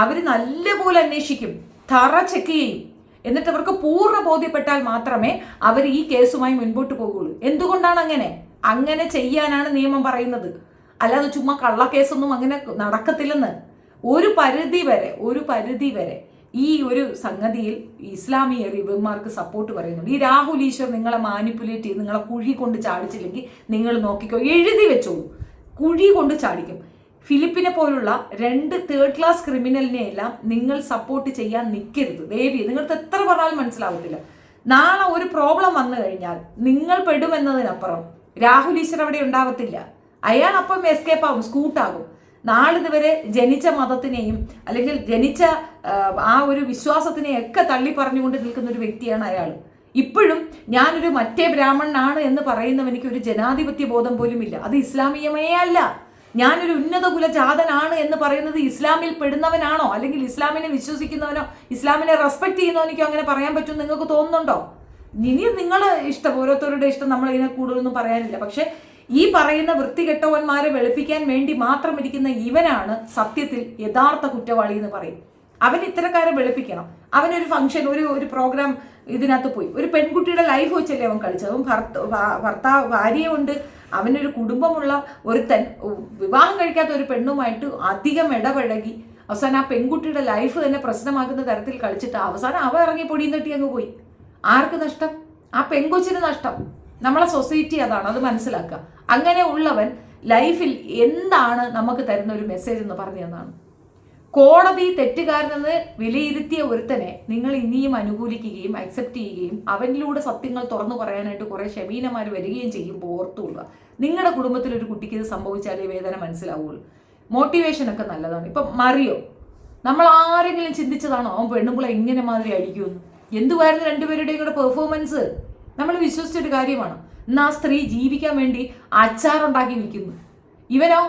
അവർ നല്ലപോലെ അന്വേഷിക്കും. തറ ചെക്ക് ചെയ്യും. എന്നിട്ട് അവർക്ക് പൂർണ ബോധ്യപ്പെട്ടാൽ മാത്രമേ അവർ ഈ കേസുമായി മുൻപോട്ട് പോകുള്ളൂ. എന്തുകൊണ്ടാണ് അങ്ങനെ? അങ്ങനെ ചെയ്യാനാണ് നിയമം പറയുന്നത്. അല്ലാതെ ചുമ്മാ കള്ളക്കേസൊന്നും അങ്ങനെ നടക്കത്തില്ലെന്ന്. ഒരു പരിധി വരെ ഒരു പരിധി വരെ ഈ ഒരു സംഗതിയിൽ ഇസ്ലാമിയർ ഇവന്മാർക്ക് സപ്പോർട്ട് പറയുന്നുണ്ട്. ഈ രാഹുൽ ഈശ്വർ നിങ്ങളെ മാനിപ്പുലേറ്റ് ചെയ്ത് നിങ്ങളെ കുഴി കൊണ്ട് ചാടിച്ചില്ലെങ്കിൽ നിങ്ങൾ നോക്കിക്കോ എഴുതി വെച്ചോളൂ. കുഴി കൊണ്ട് ചാടിക്കും. ഫിലിപ്പിനെ പോലുള്ള രണ്ട് തേർഡ് ക്ലാസ് ക്രിമിനലിനെ എല്ലാം നിങ്ങൾ സപ്പോർട്ട് ചെയ്യാൻ നിൽക്കരുത് ദേവി നിങ്ങൾക്ക് എത്ര പറഞ്ഞാലും മനസ്സിലാവത്തില്ല. നാളെ ഒരു പ്രോബ്ലം വന്നു കഴിഞ്ഞാൽ നിങ്ങൾ പെടുമെന്നതിനപ്പുറം രാഹുൽ ഈശ്വർ അവിടെ ഉണ്ടാവത്തില്ല. അയാൾ അപ്പം എസ്കേപ്പ് ആകും. സ്കൂട്ടാകും നാളിതുവരെ ജനിച്ച മതത്തിനെയും അല്ലെങ്കിൽ ജനിച്ച ആ, ഒരു വിശ്വാസത്തിനെയും ഒക്കെ തള്ളി പറഞ്ഞുകൊണ്ട് നിൽക്കുന്ന ഒരു വ്യക്തിയാണ് അയാൾ. ഇപ്പോഴും ഞാനൊരു മറ്റേ ബ്രാഹ്മണനാണ് എന്ന് പറയുന്നവനിക്ക് ഒരു ജനാധിപത്യ ബോധം പോലും ഇല്ല അത് ഇസ്ലാമിയമേ അല്ല. ഞാനൊരു ഉന്നത കുലജാതനാണ് എന്ന് പറയുന്നത് ഇസ്ലാമിൽ പെടുന്നവനാണോ? അല്ലെങ്കിൽ ഇസ്ലാമിനെ വിശ്വസിക്കുന്നവനോ ഇസ്ലാമിനെ റെസ്പെക്ട് ചെയ്യുന്നവനിക്കോ അങ്ങനെ പറയാൻ പറ്റും നിങ്ങൾക്ക് തോന്നുന്നുണ്ടോ? ഇനി നിങ്ങൾ ഇഷ്ടം ഓരോരുത്തരുടെ ഇഷ്ടം നമ്മൾ ഇതിനെ കൂടുതലൊന്നും പറയാനില്ല. പക്ഷെ ഈ പറയുന്ന വൃത്തികെട്ടവന്മാരെ വെളുപ്പിക്കാൻ വേണ്ടി മാത്രം ഇരിക്കുന്ന ഇവനാണ് സത്യത്തിൽ യഥാർത്ഥ കുറ്റവാളി എന്ന് പറയും. അവൻ ഇത്തരക്കാരെ വെളുപ്പിക്കണം. അവനൊരു ഫംഗ്ഷൻ ഒരു ഒരു പ്രോഗ്രാം ഇതിനകത്ത് പോയി. ഒരു പെൺകുട്ടിയുടെ ലൈഫ് വെച്ചല്ലേ അവൻ കളിച്ചത്. അവൻ ഭർത്ത ഭാ- ഭർത്താവ് ഭാര്യയുണ്ട്. അവനൊരു കുടുംബമുള്ള ഒരുത്തൻ തൻ വിവാഹം കഴിക്കാത്ത ഒരു പെണ്ണുമായിട്ട് അധികം ഇടപഴകി അവസാനം ആ പെൺകുട്ടിയുടെ ലൈഫ് തന്നെ പ്രശ്നമാക്കുന്ന തരത്തിൽ കളിച്ചിട്ട് അവസാനം അവ ഇറങ്ങി പൊടിയും തട്ടി അങ്ങ് പോയി. ആർക്ക് നഷ്ടം? ആ പെൺകൊച്ചിന് നഷ്ടം. നമ്മളെ സൊസൈറ്റി അതാണ് അത് മനസ്സിലാക്കുക. അങ്ങനെ ഉള്ളവൻ ലൈഫിൽ എന്താണ് നമുക്ക് തരുന്ന ഒരു മെസ്സേജ് എന്ന് പറഞ്ഞു തന്നാണ്. കോടതി തെറ്റുകാരനെന്ന് വിലയിരുത്തിയ ഒരുത്തനെ നിങ്ങൾ ഇനിയും അനുകൂലിക്കുകയും അക്സെപ്റ്റ് ചെയ്യുകയും അവനിലൂടെ സത്യങ്ങൾ തുറന്നു പറയാനായിട്ട് കുറെ ഷമീനമാർ വരികയും ചെയ്യും ഓർത്തുകൊള്ളുക. നിങ്ങളുടെ കുടുംബത്തിൽ ഒരു കുട്ടിക്ക് ഇത് സംഭവിച്ചാലേ വേദന മനസ്സിലാവുള്ളൂ. മോട്ടിവേഷൻ ഒക്കെ നല്ലതാണ്. ഇപ്പം മറിയോ നമ്മൾ ആരെങ്കിലും ചിന്തിച്ചതാണോ? അവൻ പെണ്ണുങ്ങളെ ഇങ്ങനെ മാതിരി അടിക്കുമെന്ന് എന്തുവായിരുന്നു രണ്ടുപേരുടെയും കൂടെ പെർഫോമൻസ് നമ്മൾ വിശ്വസിച്ചൊരു കാര്യമാണ്. ഇന്ന് ആ സ്ത്രീ ജീവിക്കാൻ വേണ്ടി അച്ചാറുണ്ടാക്കി വിൽക്കുന്നു ഇവനോ?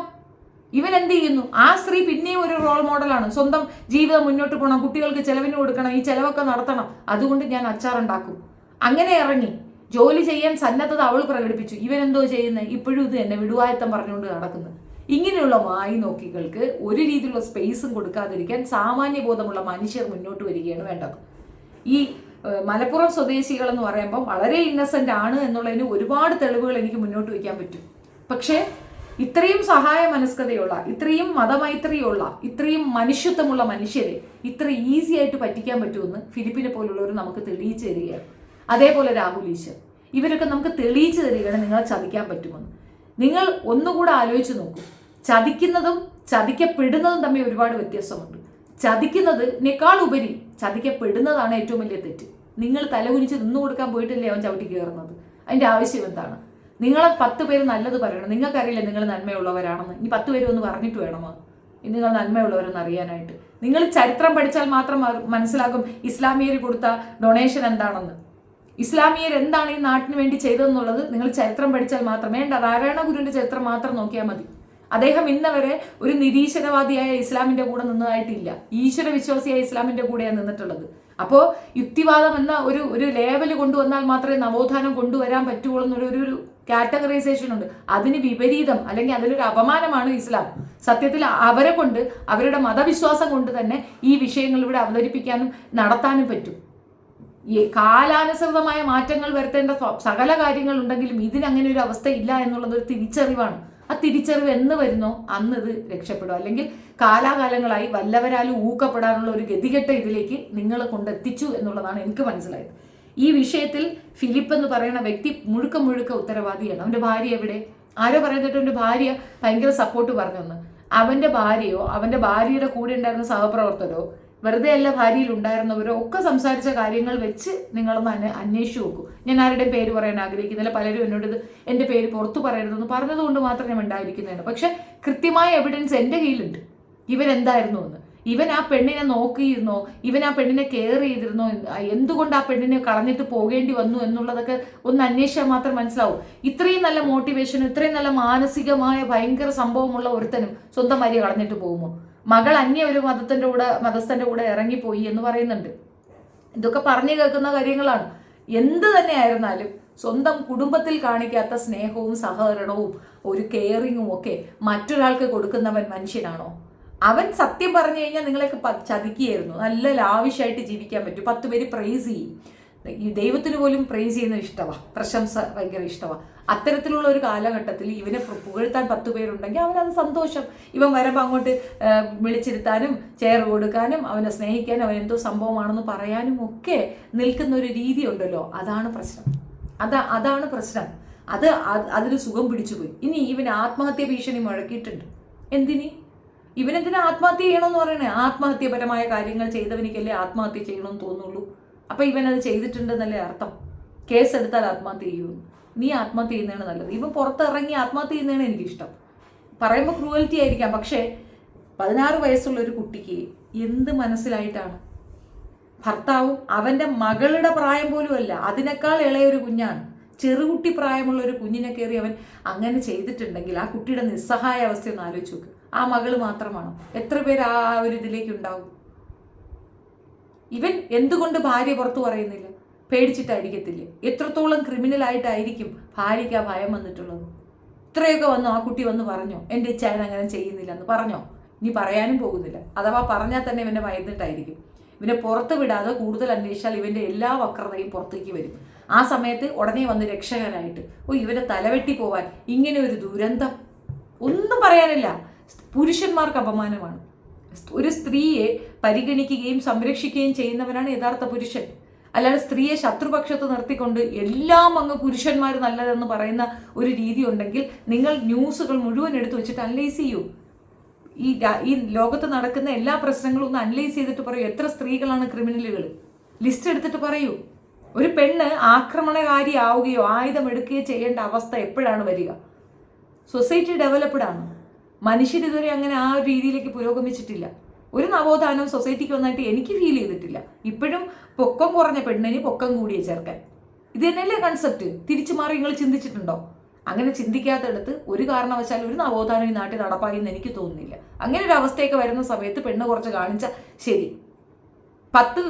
ഇവൻ എന്ത് ചെയ്യുന്നു? ആ സ്ത്രീ പിന്നെയും ഒരു റോൾ മോഡലാണ് സ്വന്തം ജീവിതം മുന്നോട്ട് പോകണം കുട്ടികൾക്ക് ചെലവിന് കൊടുക്കണം ഈ ചെലവൊക്കെ നടത്തണം. അതുകൊണ്ട് ഞാൻ അച്ചാറുണ്ടാക്കും. അങ്ങനെ ഇറങ്ങി ജോലി ചെയ്യാൻ സന്നദ്ധത അവൾ പ്രകടിപ്പിച്ചു. ഇവൻ എന്തോ ചെയ്യുന്നത് ഇപ്പോഴും ഇത് തന്നെ വിടുവായത്തം പറഞ്ഞുകൊണ്ട് നടക്കുന്നത് ഇങ്ങനെയുള്ള മായി നോക്കികൾക്ക് ഒരു രീതിയിലുള്ള സ്പേസും കൊടുക്കാതിരിക്കാൻ സാമാന്യ ബോധമുള്ള മനുഷ്യർ മുന്നോട്ട് വരികയാണ് വേണ്ടത്. ഈ മലപ്പുറം സ്വദേശികൾ എന്ന് പറയുമ്പോൾ വളരെ ഇന്നസെന്റ് ആണ് എന്നുള്ളതിന് ഒരുപാട് തെളിവുകൾ എനിക്ക് മുന്നോട്ട് വയ്ക്കാൻ പറ്റും. പക്ഷേ ഇത്രയും സഹായ മനസ്കതയുള്ള ഇത്രയും മതമൈത്രിയുള്ള ഇത്രയും മനുഷ്യത്വമുള്ള മനുഷ്യരെ ഇത്ര ഈസി ആയിട്ട് പറ്റിക്കാൻ പറ്റുമെന്ന് ഫിലിപ്പിനെ പോലുള്ളവർ നമുക്ക് തെളിയിച്ചു തരികയാണ്. അതേപോലെ രാഹുൽ ഈശ്വർ. ഇവരൊക്കെ നമുക്ക് തെളിയിച്ചു തരികയാണ് നിങ്ങളെ ചതിക്കാൻ പറ്റുമെന്ന്. നിങ്ങൾ ഒന്നുകൂടെ ആലോചിച്ച് നോക്കൂ. ചതിക്കുന്നതും ചതിക്കപ്പെടുന്നതും തമ്മിൽ ഒരുപാട് വ്യത്യാസമുണ്ട്. ചതിക്കുന്നതിനേക്കാൾ ഉപരി ചതിക്കപ്പെടുന്നതാണ് ഏറ്റവും വലിയ തെറ്റ്. നിങ്ങൾ തലകുനിച്ച് നിന്നു കൊടുക്കാൻ പോയിട്ടല്ലേ അവൻ ചവിട്ടി കയറുന്നത്? അതിന്റെ ആവശ്യം എന്താണ്? നിങ്ങളെ പത്ത് പേര് നല്ലത് പറയണം. നിങ്ങൾക്കറിയില്ല നിങ്ങൾ നന്മയുള്ളവരാണെന്ന്? ഇനി പത്ത് പേര് ഒന്ന് പറഞ്ഞിട്ട് വേണമോ? ഇനി നിങ്ങൾ നന്മയുള്ളവരെന്ന് അറിയാനായിട്ട്. നിങ്ങൾ ചരിത്രം പഠിച്ചാൽ മാത്രം മനസ്സിലാക്കും മനസ്സിലാകും ഇസ്ലാമിയർ കൊടുത്ത ഡൊണേഷൻ എന്താണെന്ന്. ഇസ്ലാമിയർ എന്താണ് ഈ നാട്ടിന് വേണ്ടി ചെയ്തതെന്നുള്ളത് നിങ്ങൾ ചരിത്രം പഠിച്ചാൽ മാത്രം. വേണ്ട നാരായണ ഗുരുവിന്റെ ചരിത്രം മാത്രം നോക്കിയാൽ മതി. അദ്ദേഹം ഇന്നവരെ ഒരു നിരീശ്വരവാദിയായ ഇസ്ലാമിന്റെ കൂടെ നിന്നതായിട്ടില്ല. ഈശ്വര വിശ്വാസിയായ ഇസ്ലാമിന്റെ കൂടെയാണ് നിന്നിട്ടുള്ളത്. അപ്പോൾ യുക്തിവാദം എന്ന ഒരു ഒരു ലേവൽ കൊണ്ടുവന്നാൽ മാത്രമേ നവോത്ഥാനം കൊണ്ടുവരാൻ പറ്റുള്ളൂ ഒരു കാറ്റഗറൈസേഷൻ ഉണ്ട്. അതിന് വിപരീതം അല്ലെങ്കിൽ അതിലൊരു അപമാനമാണ് ഇസ്ലാം. സത്യത്തിൽ അവരെ കൊണ്ട് അവരുടെ മതവിശ്വാസം കൊണ്ട് തന്നെ ഈ വിഷയങ്ങൾ ഇവിടെ അവതരിപ്പിക്കാനും നടത്താനും പറ്റും. ഈ കാലാനുസൃതമായ മാറ്റങ്ങൾ വരുത്തേണ്ട സകല കാര്യങ്ങൾ ഉണ്ടെങ്കിലും ഇതിനങ്ങനെ ഒരു അവസ്ഥ ഇല്ല എന്നുള്ളത് ഒരു തിരിച്ചറിവാണ്. ആ തിരിച്ചറിവ് എന്ന് വരുന്നോ? അന്ന് ഇത് രക്ഷപ്പെടും. അല്ലെങ്കിൽ കാലാകാലങ്ങളായി വല്ലവരാലും ഊക്കപ്പെടാനുള്ള ഒരു ഗതികെട്ട ഇതിലേക്ക് നിങ്ങളെ കൊണ്ടെത്തിച്ചു എന്നുള്ളതാണ് എനിക്ക് മനസ്സിലായത്. ഈ വിഷയത്തിൽ ഫിലിപ്പ് എന്ന് പറയുന്ന വ്യക്തി മുഴുക്ക മുഴുക്ക ഉത്തരവാദിയാണ്. അവന്റെ ഭാര്യ എവിടെ? ആരോ പറയുന്നിട്ട് അവന്റെ ഭാര്യ ഭയങ്കര സപ്പോർട്ട് പറഞ്ഞെന്ന്. അവന്റെ ഭാര്യയോ അവന്റെ ഭാര്യയുടെ കൂടെ ഉണ്ടായിരുന്ന സഹപ്രവർത്തകരോ വെറുതെ അല്ല ഭാര്യയിൽ ഉണ്ടായിരുന്നവരോ ഒക്കെ സംസാരിച്ച കാര്യങ്ങൾ വെച്ച് നിങ്ങളൊന്ന് അന്വേ- അന്വേഷിച്ചു നോക്കൂ. ഞാൻ ആരുടെയും പേര് പറയാൻ ആഗ്രഹിക്കുന്നില്ല. പലരും എന്നോട് ഇത് എന്റെ പേര് പുറത്തു പറയരുതെന്ന് പറഞ്ഞതുകൊണ്ട് മാത്രം ഞാൻ ഉണ്ടായിരിക്കുന്നതാണ് പക്ഷെ കൃത്യമായ എവിഡൻസ് എന്റെ കയ്യിലുണ്ട്. ഇവരെന്തായിരുന്നു എന്ന്. ഇവൻ ആ പെണ്ണിനെ നോക്കിയിരുന്നോ? ഇവൻ ആ പെണ്ണിനെ കെയർ ചെയ്തിരുന്നോ? എന്തുകൊണ്ട് ആ പെണ്ണിനെ കളഞ്ഞിട്ട് പോകേണ്ടി വന്നു എന്നുള്ളതൊക്കെ ഒന്ന് അന്വേഷിച്ചാൽ മാത്രം മനസ്സിലാവും. ഇത്രയും നല്ല മോട്ടിവേഷൻ ഇത്രയും നല്ല മാനസികമായ ഭയങ്കര സംഭവമുള്ള ഒരുത്തനും സ്വന്തം ഭാര്യ കളഞ്ഞിട്ട് പോകുമോ? മകൾ അന്യ ഒരു മതത്തിന്റെ കൂടെ മതസ്ഥന്റെ കൂടെ ഇറങ്ങിപ്പോയി എന്ന് പറയുന്നുണ്ട്. ഇതൊക്കെ പറഞ്ഞു കേൾക്കുന്ന കാര്യങ്ങളാണ്. എന്ത് തന്നെ ആയിരുന്നാലും സ്വന്തം കുടുംബത്തിൽ കാണിക്കാത്ത സ്നേഹവും സഹകരണവും ഒരു കെയറിങ്ങും ഒക്കെ മറ്റൊരാൾക്ക് കൊടുക്കുന്നവൻ മനുഷ്യനാണോ? അവൻ സത്യം പറഞ്ഞു കഴിഞ്ഞാൽ നിങ്ങളെയൊക്കെ ചതിക്കുകയായിരുന്നു. നല്ല ലാവിഷായിട്ട് ജീവിക്കാൻ പറ്റും. പത്ത് പേര് പ്രൈസ് ചെയ്യും. ഈ ദൈവത്തിന് പോലും പ്രൈസ് ചെയ്യുന്ന ഇഷ്ടമാണ് പ്രശംസ ഭയങ്കര ഇഷ്ടമാണ് അത്തരത്തിലുള്ള ഒരു കാലഘട്ടത്തിൽ ഇവനെ പുകഴ്ത്താൻ പത്ത് പേരുണ്ടെങ്കിൽ അവനത് സന്തോഷം. ഇവൻ വരുമ്പോൾ അങ്ങോട്ട് വിളിച്ചിരുത്താനും ചെയർ കൊടുക്കാനും അവനെ സ്നേഹിക്കാനും അവൻ എന്തോ സംഭവമാണെന്ന് പറയാനും ഒക്കെ നിൽക്കുന്ന ഒരു രീതി ഉണ്ടല്ലോ അതാണ് പ്രശ്നം. അതാ അതാണ് പ്രശ്നം. അത് അതിന് സുഖം പിടിച്ചു പോയി ഇനി ഇവൻ ആത്മഹത്യ ഭീഷണി മുഴക്കിയിട്ടുണ്ട്. എന്തിനി? ഇവനെന്തിനാ ആത്മഹത്യ ചെയ്യണമെന്ന് പറയണേ? ആത്മഹത്യപരമായ കാര്യങ്ങൾ ചെയ്തവനിക്കല്ലേ ആത്മഹത്യ ചെയ്യണമെന്ന് തോന്നുള്ളൂ. അപ്പൊ ഇവനത് ചെയ്തിട്ടുണ്ടെന്നല്ലേ അർത്ഥം? കേസ് എടുത്താൽ ആത്മഹത്യ ചെയ്യൂ നീ ആത്മഹത്യ ചെയ്യുന്നതാണ് നല്ലത്. ഇവൻ പുറത്തിറങ്ങി ആത്മഹത്യ ചെയ്യുന്നതാണ് എനിക്കിഷ്ടം. പറയുമ്പോൾ ക്രൂവൽറ്റി ആയിരിക്കാം. പക്ഷേ പതിനാറ് വയസ്സുള്ള ഒരു കുട്ടിക്ക് എന്ത് മനസ്സിലായിട്ടാണ്? ഭർത്താവും അവന്റെ മകളുടെ പ്രായം പോലും അല്ല അതിനേക്കാൾ ഇളയൊരു കുഞ്ഞാണ്. ചെറുകുട്ടി പ്രായമുള്ള ഒരു കുഞ്ഞിനെ കയറി അവൻ അങ്ങനെ ചെയ്തിട്ടുണ്ടെങ്കിൽ ആ കുട്ടിയുടെ നിസ്സഹായ അവസ്ഥ ഒന്ന് ആലോചിച്ച് നോക്ക്. ആ മകൾ മാത്രമാണോ? എത്ര പേര് ആ ഒരു ഇതിലേക്ക് ഉണ്ടാവും? ഇവൻ എന്തുകൊണ്ട് ഭാര്യ പുറത്തു പറയുന്നില്ല? പേടിച്ചിട്ടായിരിക്കത്തില്ലേ? എത്രത്തോളം ക്രിമിനൽ ആയിട്ടായിരിക്കും ഭാര്യയ്ക്ക് ആ ഭയം വന്നിട്ടുള്ളത്? ഇത്രയൊക്കെ വന്നു ആ കുട്ടി വന്ന് പറഞ്ഞോ? എന്റെ ഇച്ചായൻ അങ്ങനെ ചെയ്യുന്നില്ല എന്ന് പറഞ്ഞോ? ഇനി പറയാനും പോകുന്നില്ല. അഥവാ പറഞ്ഞാൽ തന്നെ ഇവനെ ഭയന്നിട്ടായിരിക്കും. ഇവനെ പുറത്ത് വിടാതെ കൂടുതൽ അന്വേഷിച്ചാൽ ഇവന്റെ എല്ലാ വക്രതയും പുറത്തേക്ക് വരും. ആ സമയത്ത് ഉടനെ വന്ന് രക്ഷകനായിട്ട് ഓ ഇവന്റെ തലവെട്ടി പോവാൻ ഇങ്ങനെ ഒരു ദുരന്തം? ഒന്നും പറയാനില്ല. പുരുഷന്മാർക്ക് അപമാനമാണ്. ഒരു സ്ത്രീയെ പരിഗണിക്കുകയും സംരക്ഷിക്കുകയും ചെയ്യുന്നവനാണ് യഥാർത്ഥ പുരുഷൻ. അല്ലാതെ സ്ത്രീയെ ശത്രുപക്ഷത്ത് നിർത്തിക്കൊണ്ട് എല്ലാം അങ്ങ് പുരുഷന്മാർ നല്ലതെന്ന് പറയുന്ന ഒരു രീതി ഉണ്ടെങ്കിൽ നിങ്ങൾ ന്യൂസുകൾ മുഴുവൻ എടുത്തു വെച്ചിട്ട് അനലൈസ് ചെയ്യൂ. ഈ ഈ ലോകത്ത് നടക്കുന്ന എല്ലാ പ്രശ്നങ്ങളും ഒന്ന് അനലൈസ് ചെയ്തിട്ട് പറയൂ. എത്ര സ്ത്രീകളാണ് ക്രിമിനലുകൾ ലിസ്റ്റ് എടുത്തിട്ട് പറയൂ. ഒരു പെണ്ണ് ആക്രമണകാരി ആവുകയോ ആയുധം എടുക്കുകയോ ചെയ്യേണ്ട അവസ്ഥ എപ്പോഴാണ് വരിക? സൊസൈറ്റി ഡെവലപ്ഡ് ആണ്? മനുഷ്യർ ഇതുവരെ അങ്ങനെ ആ ഒരു രീതിയിലേക്ക് പുരോഗമിച്ചിട്ടില്ല. ഒരു നവോത്ഥാനം സൊസൈറ്റിക്ക് വന്നായിട്ട് എനിക്ക് ഫീൽ ചെയ്തിട്ടില്ല. ഇപ്പോഴും പൊക്കം കുറഞ്ഞ പെണ്ണിന് പൊക്കം കൂടിയ ചേർക്കാൻ ഇത് തന്നെയല്ലേ കൺസെപ്റ്റ് തിരിച്ചു മാറി നിങ്ങൾ ചിന്തിച്ചിട്ടുണ്ടോ? അങ്ങനെ ചിന്തിക്കാത്തടത്ത് ഒരു കാരണവശാലും ഒരു നവോത്ഥാനം ഈ നാട്ടിൽ നടപ്പായി എന്ന് എനിക്ക് തോന്നുന്നില്ല. അങ്ങനെ ഒരു അവസ്ഥയൊക്കെ വരുന്ന സമയത്ത് പെണ്ണ് കുറച്ച് കാണിച്ച ശരി. പത്ത്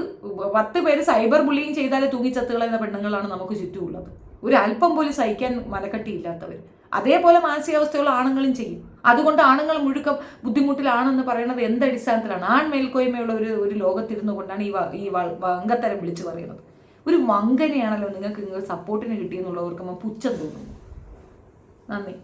പത്ത് പേര് സൈബർ ബുള്ളിങ് ചെയ്താലേ തൂങ്ങിച്ചത്തുകളെന്ന പെണ്ണുങ്ങളാണ് നമുക്ക് ചുറ്റുമുള്ളത്. ഒരു അല്പം പോലും സഹിക്കാൻ മനക്കെട്ടിയില്ലാത്തവർ. അതേപോലെ മാനസികാവസ്ഥയുള്ള ആണുങ്ങളും ചെയ്യും. അതുകൊണ്ട് ആണുങ്ങൾ മുഴുക്കം ബുദ്ധിമുട്ടിലാണെന്ന് പറയുന്നത് എന്ത് അടിസ്ഥാനത്തിലാണ്? ആൺ മേൽക്കോയ്മയുള്ള ഒരു ഒരു ലോകത്തിരുന്നു കൊണ്ടാണ് ഈ ഈ അംഗത്തരം വിളിച്ചു പറയുന്നത്. ഒരു വങ്കനെയാണല്ലോ നിങ്ങൾക്ക് നിങ്ങൾ സപ്പോർട്ടിന് കിട്ടിയെന്നുള്ളവർക്ക് പുച്ഛം തോന്നുന്നു. നന്ദി.